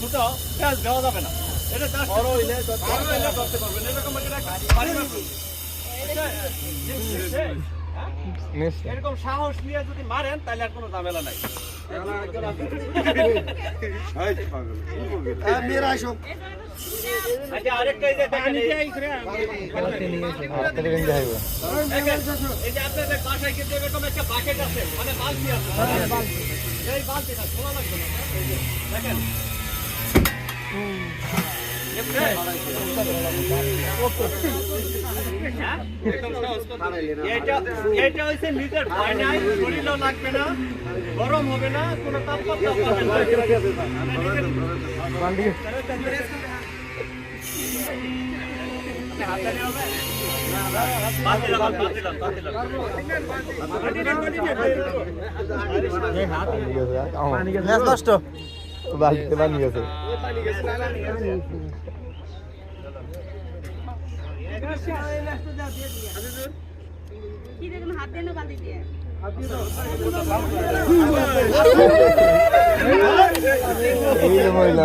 ছোট ফ্যাস দেওয়া যাবে না। এটা বড় হইলে পারবেন। এরকম। হ্যাঁ? এরকম সাহস নিয়ে যদি মারেন তাহলে আর কোনো ঝামেলা নাই। আচ্ছা আরেকটা যে দেখেন এই- হাতে রেঞ্জ দেখাইবো দেখেন, এই যে আপনাদের বাসায় কিন্তু এরকম একটা বাকেট আছে মানে বালতি আছে। এই বালতিটা খোলা লাগবে না। দেখেন। হ্যাঁ? এটা হচ্ছে নিজের ভয় নাই শরীরও লাগবে না গরম হবে না কোনো তাপমাত্রা পাবে না। নষ্ট। বালতিতে পানি গেছে। মহিলা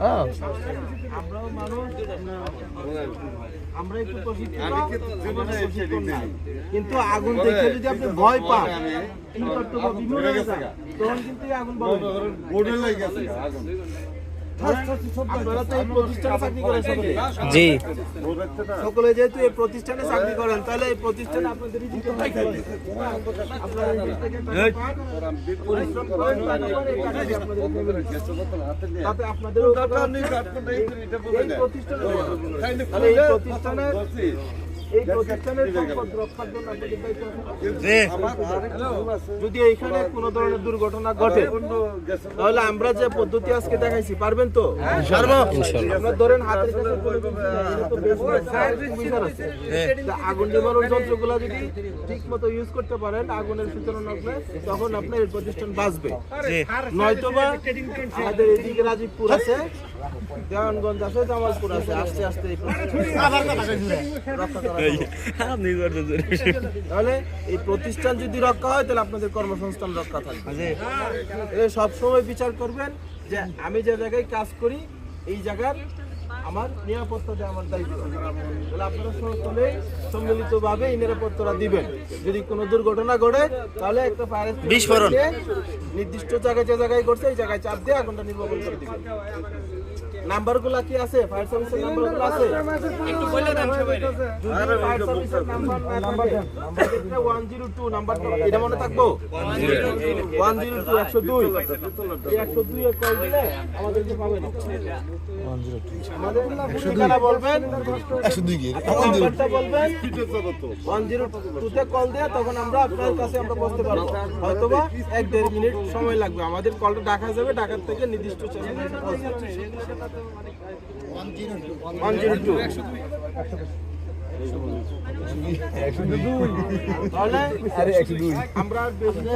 হ্যাঁ। আমরা একটু প্রশিক্ষিত, আমরা কিন্তু আগুন দেখে যদি আপনি ভয় পান হয়ে তখন কিন্তু আগুন। আপনারা তো এই প্রতিষ্ঠানে চাকরি করেন সকলে। জি। সকলে যেহেতু এই প্রতিষ্ঠানে চাকরি করেন তাহলে এই প্রতিষ্ঠানে আপনাদের এই প্রতিষ্ঠানে যদি এইখানে কোনো ধরনের দুর্ঘটনা ঘটে তাহলে আমরা যে পদ্ধতি আজকে দেখাইছি পারবেন তো? পারব? ধরেন হাতের। তা আগুন নিবারণ যন্ত্রগুলো যদি ঠিক মতো ইউজ করতে পারেন আগুনের সূচনা নকলে তখন আপনার এই প্রতিষ্ঠান বাঁচবে। নয়তোবা আমাদের এদিকে রাজীবপুর আছে দেওয়ানগঞ্জ আছে জামালপুর আছে আস্তে আস্তে রক্ষা করা। তাহলে এই প্রতিষ্ঠান যদি রক্ষা হয় তাহলে আপনাদের কর্মসংস্থান রক্ষা থাকবে। সবসময় বিচার করবেন যে আমি যে জায়গায় কাজ করি এই জায়গার আমার নিরাপত্তা দেওয়া আমার দায়িত্ব। তাহলে আপনারা সকলে সম্মিলিত ভাবে এই নিরাপত্তাটা দিবেন। যদি কোনো দুর্ঘটনা ঘটে তাহলে একটা ফায়ার বিস্ফোরণ। নির্দিষ্ট জায়গায় যে জায়গায় ঘটছে এই জায়গায় চাপ দিয়ে আগুনটা নির্বাপন করে দিবেন। নাম্বারগুলো কি আছে? ফায়ার সার্ভিসের নাম্বারগুলো আছে? একটু বলে দেন সবাই। ফায়ার সার্ভিসের নাম্বার না থাকে সেক্ষেত্রে 102 নাম্বারটা এটা মনে থাকব? 102 102 এই 102 এ কল দিলে আমাদেরকে পাবেন। আমাদের ঠিকানা বলবেন 102 কি নাম্বারটা বলবেন 102 তে কল দেয়া তখন আমরা আপনার কাছে আমরা বসতে পারব। হয়তোবা এক দেড় মিনিট সময় লাগবে। আমাদের কলটা ঢাকা যাবে ঢাকার থেকে নির্দিষ্ট স্টেশনে এসে পৌঁছাবে 102 তাহলে আরে 102 আমরা বেশি